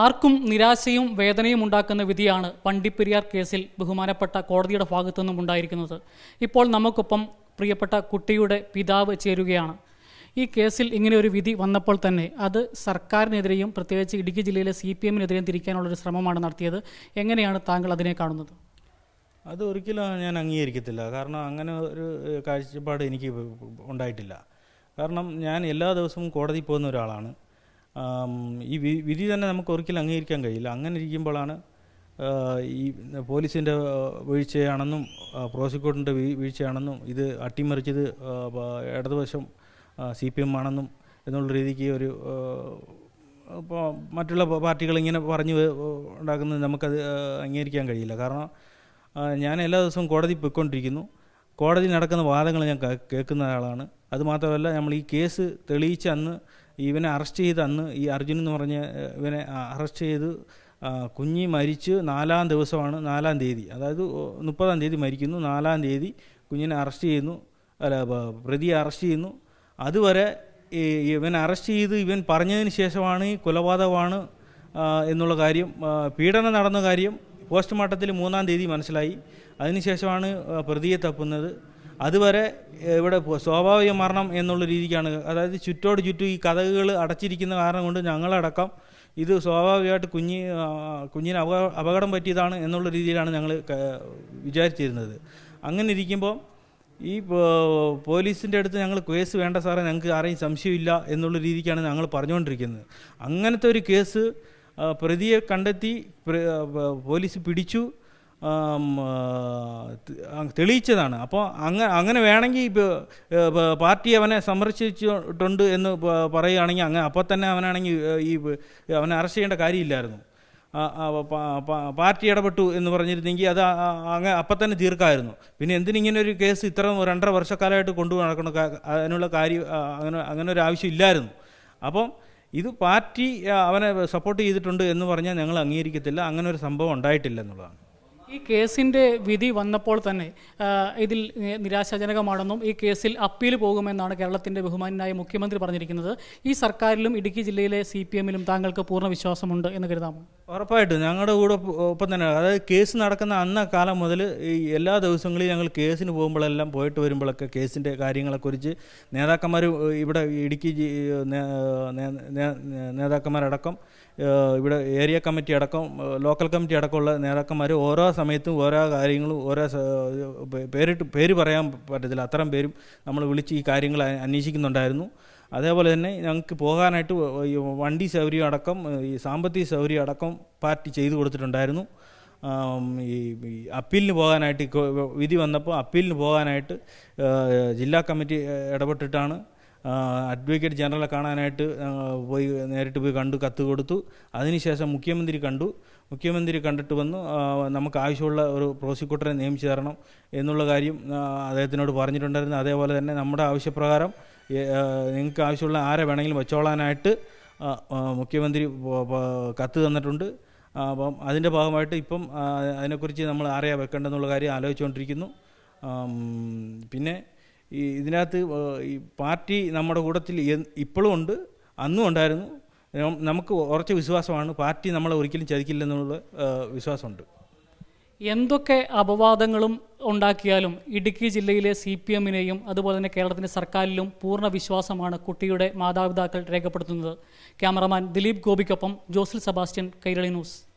ആർക്കും നിരാശയും വേദനയും ഉണ്ടാക്കുന്ന വിധിയാണ് വണ്ടിപ്പെരിയാർ കേസിൽ ബഹുമാനപ്പെട്ട കോടതിയുടെ ഭാഗത്തുനിന്നും ഉണ്ടായിരിക്കുന്നത്. ഇപ്പോൾ നമുക്കൊപ്പം പ്രിയപ്പെട്ട കുട്ടിയുടെ പിതാവ് ചേരുകയാണ്. ഈ കേസിൽ ഇങ്ങനെ ഒരു വിധി വന്നപ്പോൾ തന്നെ അത് സർക്കാരിനെതിരെയും പ്രത്യേകിച്ച് ഇടുക്കി ജില്ലയിലെ സി പി എമ്മിനെതിരെയും തിരിക്കാനുള്ളൊരു ശ്രമമാണ് നടത്തിയത്. എങ്ങനെയാണ് താങ്കൾ അതിനെ കാണുന്നത്? അത് ഒരിക്കലും ഞാൻ അംഗീകരിക്കത്തില്ല. കാരണം അങ്ങനെ ഒരു കാഴ്ചപ്പാട് എനിക്ക് ഉണ്ടായിട്ടില്ല. കാരണം ഞാൻ എല്ലാ ദിവസവും കോടതി പോകുന്ന ഒരാളാണ്. ഈ വിധി തന്നെ നമുക്ക് ഒരിക്കലും അംഗീകരിക്കാൻ കഴിയില്ല. അങ്ങനെ ഇരിക്കുമ്പോഴാണ് ഈ പോലീസിന്റെ വീഴ്ചയാണെന്നും പ്രോസിക്യൂട്ടറിന്റെ വീഴ്ചയാണെന്നും ഇത് അട്ടിമറിച്ചത് ഇടതുവശം സി പി എം ആണെന്നും എന്നുള്ള രീതിക്ക് ഒരു ഇപ്പോൾ മറ്റുള്ള പാർട്ടികൾ ഇങ്ങനെ പറഞ്ഞു ഉണ്ടാക്കുന്നത് നമുക്കത് അംഗീകരിക്കാൻ കഴിയില്ല. കാരണം ഞാൻ എല്ലാ ദിവസവും കോടതി പോയിക്കൊണ്ടിരിക്കുന്നു. കോടതി നടക്കുന്ന വാദങ്ങൾ ഞാൻ കേൾക്കുന്ന ആളാണ്. അതുമാത്രമല്ല നമ്മൾ ഈ കേസ് തെളിയിച്ച് അന്ന് ഇവനെ അറസ്റ്റ് ചെയ്ത് അന്ന് ഈ അർജുൻ എന്ന് പറഞ്ഞ ഇവനെ അറസ്റ്റ് ചെയ്ത് കുഞ്ഞി മരിച്ച് നാലാം ദിവസമാണ് നാലാം തീയതി. അതായത് മുപ്പതാം തീയതി മരിക്കുന്നു നാലാം തീയതി കുഞ്ഞിനെ അറസ്റ്റ് ചെയ്യുന്നു അല്ല പ്രതിയെ അറസ്റ്റ് ചെയ്യുന്നു. അതുവരെ ഇവൻ അറസ്റ്റ് ചെയ്ത് ഇവൻ പറഞ്ഞതിന് ശേഷമാണ് ഈ കൊലപാതകമാണ് എന്നുള്ള കാര്യം പീഡനം നടന്ന കാര്യം പോസ്റ്റ്മോർട്ടത്തിൽ മൂന്നാം തീയതി മനസ്സിലായി. അതിനുശേഷമാണ് പ്രതിയെ തപ്പുന്നത്. അതുവരെ ഇവിടെ സ്വാഭാവിക മരണം എന്നുള്ള രീതിക്കാണ്. അതായത് ചുറ്റോട് ചുറ്റും ഈ കഥകൾ അടച്ചിരിക്കുന്ന കാരണം കൊണ്ട് ഞങ്ങളടക്കം ഇത് സ്വാഭാവികമായിട്ട് കുഞ്ഞി കുഞ്ഞിന് അപക അപകടം പറ്റിയതാണ് എന്നുള്ള രീതിയിലാണ് ഞങ്ങൾ വിചാരിച്ചിരുന്നത്. അങ്ങനെ ഇരിക്കുമ്പോൾ ഈ പോലീസിന്റെ അടുത്ത് ഞങ്ങൾ കേസ് വേണ്ട സാറേ ഞങ്ങൾക്ക് ആരെയും സംശയമില്ല എന്നുള്ള രീതിക്കാണ് ഞങ്ങൾ പറഞ്ഞുകൊണ്ടിരിക്കുന്നത് അങ്ങനത്തെ ഒരു കേസ് പ്രതിയെ കണ്ടെത്തി പോലീസ് പിടിച്ചു. തെളിയിച്ചതാണ്. അപ്പോൾ അങ്ങനെ അങ്ങനെ വേണമെങ്കിൽ പാർട്ടി അവനെ സംരക്ഷിച്ചിട്ടുണ്ട് എന്ന് പറയുകയാണെങ്കിൽ അങ്ങനെ അപ്പോൾ തന്നെ അവനാണെങ്കിൽ ഈ അവനെ അറസ്റ്റ് ചെയ്യേണ്ട കാര്യമില്ലായിരുന്നു. പാർട്ടി ഇടപെട്ടു എന്ന് പറഞ്ഞിരുന്നെങ്കിൽ അത് അങ്ങ് അപ്പം തന്നെ തീർക്കായിരുന്നു. പിന്നെ എന്തിനിങ്ങനെ ഒരു കേസ് ഇത്ര രണ്ടര വർഷക്കാലമായിട്ട് കൊണ്ടു നടക്കണം അതിനുള്ള കാര്യം അങ്ങനെ അങ്ങനെ ഒരു ആവശ്യം ഇല്ലായിരുന്നു. അപ്പം ഇത് പാർട്ടി അവനെ സപ്പോർട്ട് ചെയ്തിട്ടുണ്ട് എന്ന് പറഞ്ഞാൽ ഞങ്ങൾ അംഗീകരിക്കത്തില്ല. അങ്ങനെ ഒരു സംഭവം ഉണ്ടായിട്ടില്ല എന്നുള്ളതാണ്. ഈ കേസിന്റെ വിധി വന്നപ്പോൾ തന്നെ ഇതിൽ നിരാശാജനകമാണെന്നും ഈ കേസിൽ അപ്പീൽ പോകുമെന്നാണ് കേരളത്തിന്റെ ബഹുമാനായ മുഖ്യമന്ത്രി പറഞ്ഞിരിക്കുന്നത്. ഈ സർക്കാരിലും ഇടുക്കി ജില്ലയിലെ സി പി എമ്മിലും താങ്കൾക്ക് പൂർണ വിശ്വാസമുണ്ട് എന്ന് കരുതാമോ? ഉറപ്പായിട്ടും. ഞങ്ങളുടെ കൂടെ ഒപ്പം തന്നെ അതായത് കേസ് നടക്കുന്ന അന്ന കാലം മുതൽ ഈ എല്ലാ ദിവസങ്ങളിലും ഞങ്ങൾ കേസിന് പോകുമ്പോഴെല്ലാം പോയിട്ട് വരുമ്പോഴൊക്കെ കേസിന്റെ കാര്യങ്ങളെക്കുറിച്ച് നേതാക്കന്മാർ ഇവിടെ ഇടുക്കി നേതാക്കന്മാരടക്കം ഇവിടെ ഏരിയ കമ്മിറ്റി അടക്കം ലോക്കൽ കമ്മിറ്റി അടക്കമുള്ള നേതാക്കന്മാർ ഓരോ സമയത്തും ഓരോ കാര്യങ്ങളും ഓരോ പേരിട്ട് പേര് പറയാൻ പറ്റത്തില്ല. അത്രയും പേരും നമ്മൾ വിളിച്ച് ഈ കാര്യങ്ങൾ അന്വേഷിക്കുന്നുണ്ടായിരുന്നു. അതേപോലെ തന്നെ ഞങ്ങൾക്ക് പോകാനായിട്ട് വണ്ടി സൗകര്യം അടക്കം ഈ സാമ്പത്തിക സൗകര്യം അടക്കം പാർട്ടി ചെയ്തു കൊടുത്തിട്ടുണ്ടായിരുന്നു. ഈ അപ്പീലിന് പോകാനായിട്ട് വിധി വന്നപ്പോൾ അപ്പീലിന് പോകാനായിട്ട് ജില്ലാ കമ്മിറ്റി ഇടപെട്ടിട്ടാണ് അഡ്വക്കേറ്റ് ജനറലെ കാണാനായിട്ട് പോയി നേരിട്ട് പോയി കണ്ടു കത്ത് കൊടുത്തു. അതിനുശേഷം മുഖ്യമന്ത്രി കണ്ടു. മുഖ്യമന്ത്രി കണ്ടിട്ട് വന്നു നമുക്ക് ആവശ്യമുള്ള ഒരു പ്രോസിക്യൂട്ടറെ നിയമിച്ചു തരണം എന്നുള്ള കാര്യം അദ്ദേഹത്തിനോട് പറഞ്ഞിട്ടുണ്ടായിരുന്നു. അതേപോലെ തന്നെ നമ്മുടെ ആവശ്യപ്രകാരം നിങ്ങൾക്ക് ആവശ്യമുള്ള ആരെ വേണമെങ്കിലും വെച്ചോളാനായിട്ട് മുഖ്യമന്ത്രി കത്ത് തന്നിട്ടുണ്ട്. അപ്പം അതിന്റെ ഭാഗമായിട്ട് ഇപ്പം അതിനെക്കുറിച്ച് നമ്മൾ ആരെയാണ് വെക്കേണ്ടതെന്നുള്ള കാര്യം ആലോചിച്ചുകൊണ്ടിരിക്കുന്നു. പിന്നെ ഈ ഇതിനകത്ത് ഈ പാർട്ടി നമ്മുടെ കൂട്ടത്തിൽ എ- ഇപ്പോഴും ഉണ്ട് അന്നും ഉണ്ടായിരുന്നു. നമുക്ക് ഉറച്ച വിശ്വാസമാണ്. പാർട്ടി നമ്മളെ ഒരിക്കലും ചതിക്കില്ലെന്നുള്ള വിശ്വാസമുണ്ട്. എന്തൊക്കെ അപവാദങ്ങളും ഉണ്ടാക്കിയാലും ഇടുക്കി ജില്ലയിലെ സി പി എമ്മിനെയും അതുപോലെ തന്നെ കേരളത്തിന്റെ സർക്കാരിലും പൂർണ വിശ്വാസമാണ് കുട്ടിയുടെ മാതാപിതാക്കൾ രേഖപ്പെടുത്തുന്നത്. ക്യാമറമാൻ ദിലീപ് ഗോപിക്കൊപ്പം ജോസിൽ സെബാസ്റ്റ്യൻ കൈരളി ന്യൂസ്.